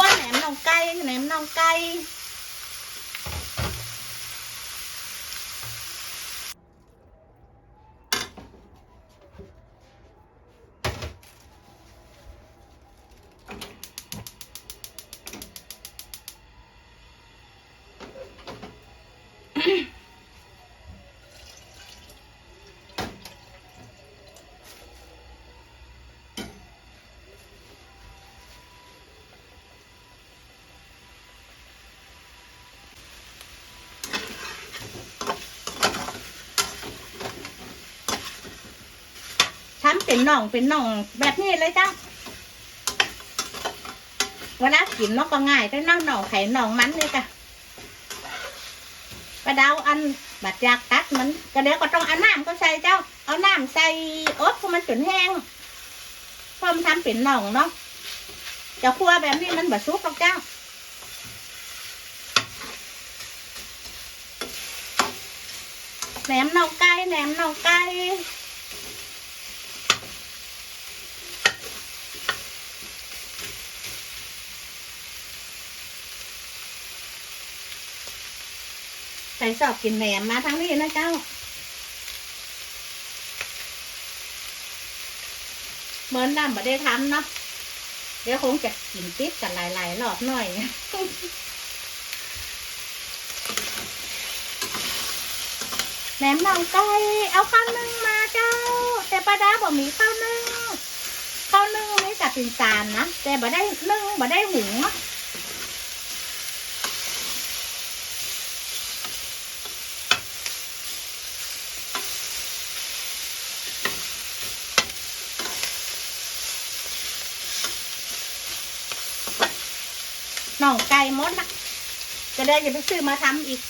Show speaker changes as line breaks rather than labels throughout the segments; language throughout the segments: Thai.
คั่วแหนมน่องไก่แหนมน่องไก่ ทำ เป็นน่องเป็นน่องแบบนี้เลยจ้าเวลากินเนกก็ง่ายก็น่องน่องไข่น่องมันเลยจ้ะกระดาวอันบัดยากตัดมันก็เดี๋ยวก็ต้องเอาน้ำก็ใส่เจ้า เอาน้ำใส่อบให้มันจนแห้งพอมทำเป็นน่องเนาะจะคั่วแบบนี้มันบดซุกหรอกเจ้าแหนมน่องไก่แหนมน่องไก่ ใส่สอบกินแหนมมาทั้งนี้นะเจ้า เหมือนน้ำบ่ได้ทำเนาะเดี๋ยวคงจะกินติดกันหลายๆรอบหน่อยแหนมน่องไก่เอาข้าวนึ่งมาเจ้า แต่ป้าดาบอกมีข้าวนึ่งข้าวนึ่งไม่จัดเป็นจานนะแต่บ่ได้นึ่งบ่ได้หุงเนาะ น่องไก่มดละจะได้จะไปซื้อมาทำอีก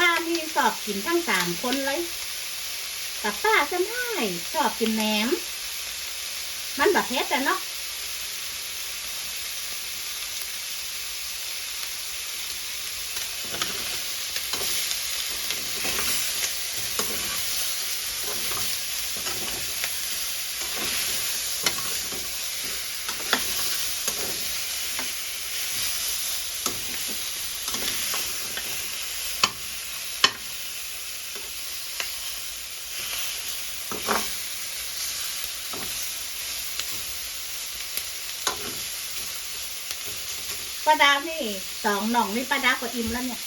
บ้านที่สอบกินทั้งสามคนเลยกับป้าจำได้ชอบกินแหนม มันแบบเพชรอะเนาะ ป้าดาวนี่สองหน่องนี่ป้าดาวก็อิ่มแล้วเนี่ย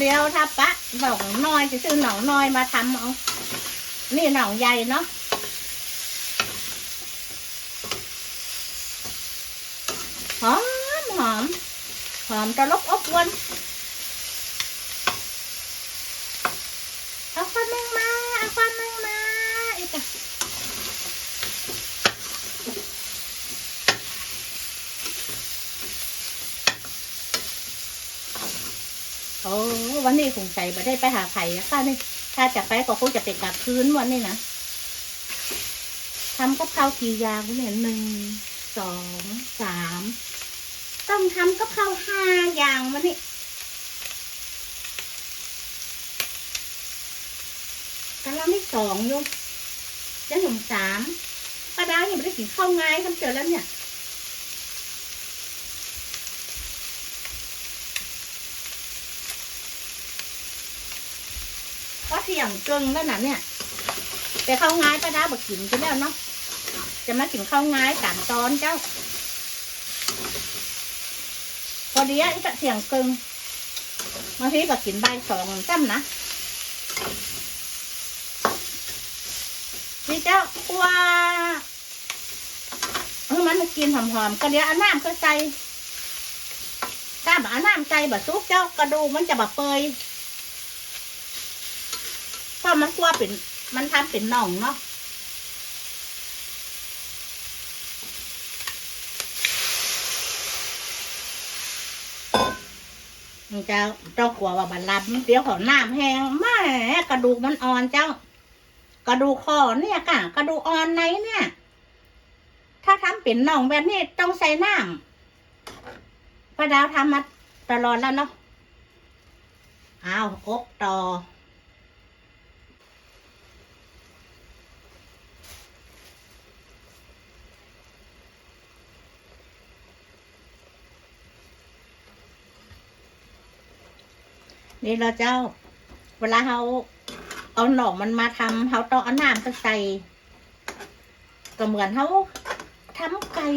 เดียวถ้าปะหนองน้อยจะซื้อหน่องน้อยมาทำเอา นี่หน่องใหญ่เนาะหอมหอมหอมตะลกอบอวนเอาคนนึงมาเอาคนนึงมาอีกอะโอ้ วันนี้คงใจไม่ได้ไปหาไผ่ค่ะนี่ถ้าจะไปก็คงจะไปกลับคืนวันนี้นะทำกับข้าวกี่อย่างเนี่ยหนึ่งสองสามต้องทำกับข้าวห้าอย่างมานี่กันแล้วไม่สองโยมจะถึงสามป้าดายังไม่ได้กินข้าวง่ายคำเจอแล้วเนี่ย ก็เที่ยงเกิงแล้วนะเนี่ย แต่ข้าวง่ายป้าดาบอกกินไปแล้วเนาะจะมากินข้าวง่ายตามตอนเจ้า พอดีอะจะเสียงเกิงบางทีก็กินใบสองจ้ำนะพี่เจ้าว่าเออมันกินหอมๆก็เดี๋ยวอาน้ำก็ใส่ถ้าบเอาน้ำใจบะซุปเจ้ากระดูกมันจะบะเปย มันกลัวเป็น มันทำเป็นหน่องเนาะมันจะเจ้ากลัวว่าบันลับเดี๋ยวเขาน้ำแห้งแม่กระดูกมันอ่อนเจ้า กระดูกคอเนี่ยกะกระดูกอ่อนไหนเนี่ย ถ้าทำเป็นน่องแบบนี้ต้องใส่น้ำป้าดาวทำมาตลอดแล้วเนาะอ้าวอกต่อ นี่เราเจ้า เวลาเขาเอาหน่อมันมาทำเขาต้องเอาน้ำไปใส่ก็เหมือนเขาทำไก่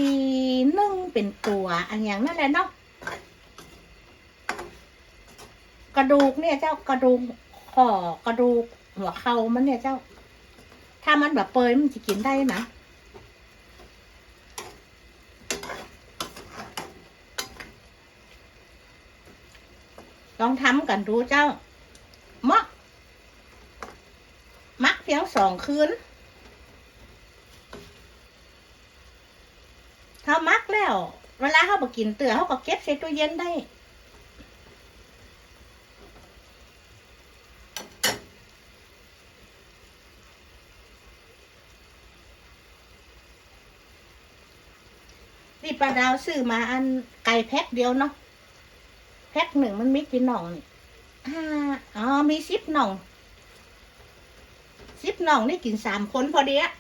นึ่งเป็นตัวอันอย่างนั่นแหละเนาะกระดูกเนี่ยเจ้ากระดูกคอกระดูกหัวเข่ามันเนี่ยเจ้า ถ้ามันแบบเปยมันจะกินได้นะ ลองทำกันดูเจ้ามักมักเพียงสองคืนเขามักแล้ว เวลาเขาบอกกินเตือเขาก็เก็บใส่ตู้เย็นได้นี่ปลาดาวซื้อมาอันไก่แพ็คเดียวเนาะ แพ็คหนึ่งมันมีกี่หน่องนี่ห้าอ๋อมีสิบหน่องสิบหน่องนี่กินสามคนพอดีอะ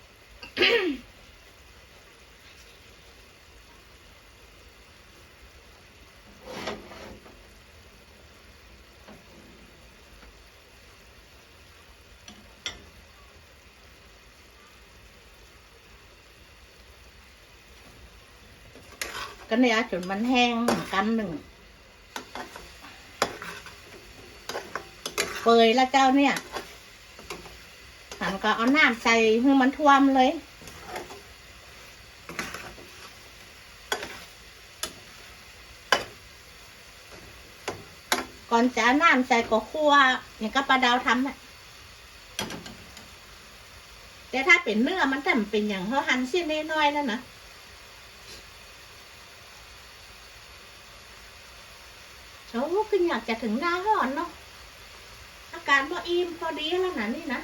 ก็เนี่ยจนมันแห้งกันหนึ่ง เปยแล้วเจ้าเนี่ยหันก็เอาน้ำใส่ให้มันท่วมเลย ก่อนจะเอาน้ำใส่ก็คั่วอย่างกับปลาดาวทำน่ะแต่ถ้าเป็นเนื้อมันจะเป็นอย่างเขาหั่นเส้นน้อยๆแล้วนะโอ้คืออยากจะถึงหน้าร้อนเนาะ การพออิ่มพอดีแล้วนะนี่นะ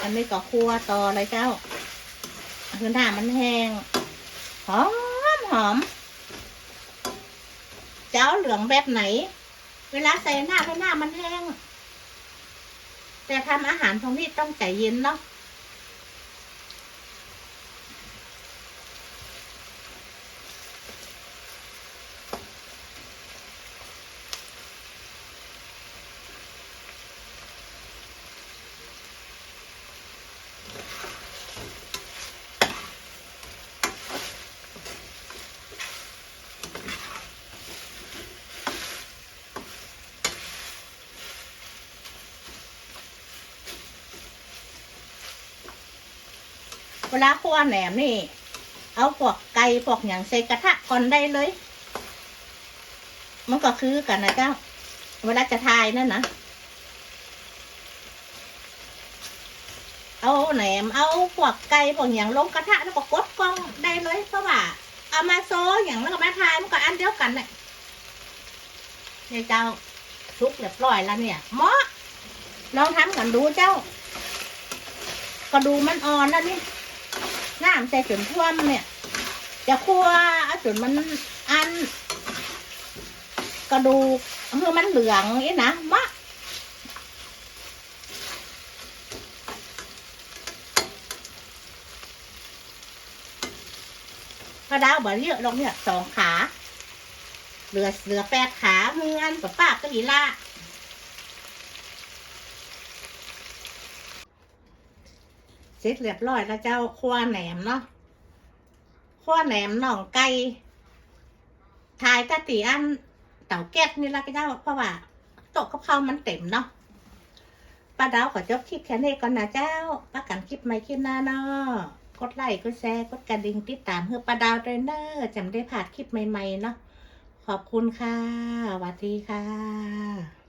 อันนี้ก็ครัวต่อเลยเจ้าคือหน้ามันแห้งหอมหอม จะเอาเหลืองแบบไหน เวลาใส่หน้าให้หน้ามันแห้ง แต่ทำอาหารตรงนี้ต้องใจเย็นเนาะ เวลาคั่วแหนมนี่ เอาพวกไก่พวกอย่างใส่กระทะก่อนได้เลย มันก็คือกันนะเจ้า เวลาจะทายนั่นนะเอาแหนมเอาพวกไก่พวกอย่างลงกระทะแล้วก็กดกล้องได้เลยเพราะว่าเอามาโซอย่างแล้วก็มาทายมันก็อันเดียวกันเนี่ยนี่เจ้าซุกเรียบร้อยแล้วเนี่ยเหมาะลองทำกันดูเจ้าก็ดูมันอ่อนแล้วนี่ น้ำใส่จนท่วมเนี่ย จะคั่วเอาจนมันอัน กระดูกคือมันเหลืองนี่นะมะกระดาวบ่เยอะลงเนี่ยสองขา เหลือเหลือแปดขาเมืออันกับปากก็ดีละ สร็จเรียบร้อยแล้วเจ้าคั่วแหนมเนาะคั่วแหนมหน่องไก่ทายตะตีอันเต่าแก๊สนี่ละก็เจ้าเพราะว่าต๊ะกับข้าวมันเต็มเนาะป้าดาวขอจบคลิปแค่นี้ก่อนนะเจ้าป้ากันคลิปใหม่คลิปหน้าเนาะกดไลค์กดแชร์กดกระดิ่งติดตามเพื่อประดาวเทรนเนอร์จำได้ผ่านคลิปใหม่ๆเนาะขอบคุณค่ะสวัสดีค่ะ